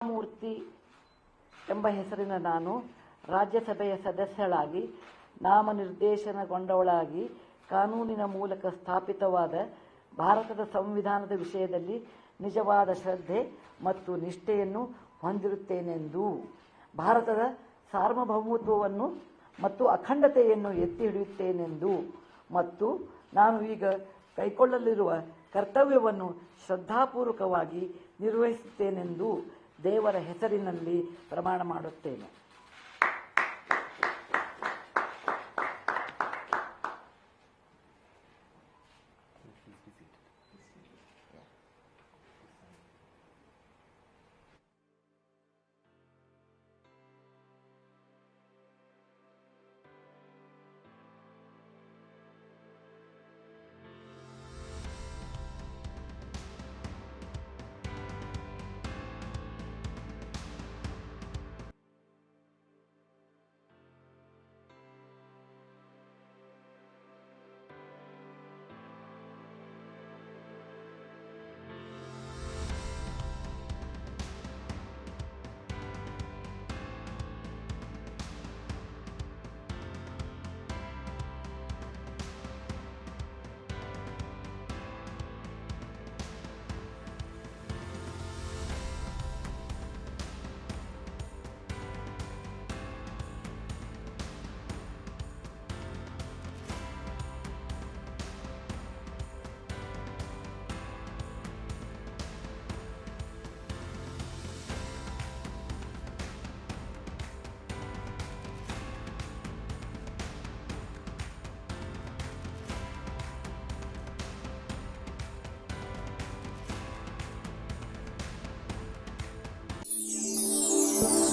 ಮೂರ್ತಿ ಎಂಬ ಹೆಸರಿನ ನಾನು ರಾಜ್ಯಸಭೆಯ ಸದಸ್ಯಳಾಗಿ, ನಾಮನಿರ್ದೇಶನಗೊಂಡವಳಾಗಿ, ಕಾನೂನಿನ ಮೂಲಕ ಸ್ಥಾಪಿತವಾದ ಭಾರತದ ಸಂವಿಧಾನದ ವಿಷಯದಲ್ಲಿ ನಿಜವಾದ ಶ್ರದ್ಧೆ ಮತ್ತು ನಿಷ್ಠೆಯನ್ನು ಹೊಂದಿರುತ್ತೇನೆಂದು, ಭಾರತದ ಸಾರ್ವಭೌಮತ್ವವನ್ನು ಮತ್ತು ಅಖಂಡತೆಯನ್ನು ಎತ್ತಿ ಹಿಡಿಯುತ್ತೇನೆಂದು ಮತ್ತು ನಾನು ಈಗ ಕೈಕೊಳ್ಳಲಿರುವ ಕರ್ತವ್ಯವನ್ನು ಶ್ರದ್ಧಾಪೂರ್ವಕವಾಗಿ ನಿರ್ವಹಿಸುತ್ತೇನೆಂದು ದೇವರ ಹೆಸರಿನಲ್ಲಿ ಪ್ರಮಾಣ ಮಾಡುತ್ತೇನೆ.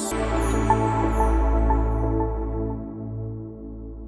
Thank you.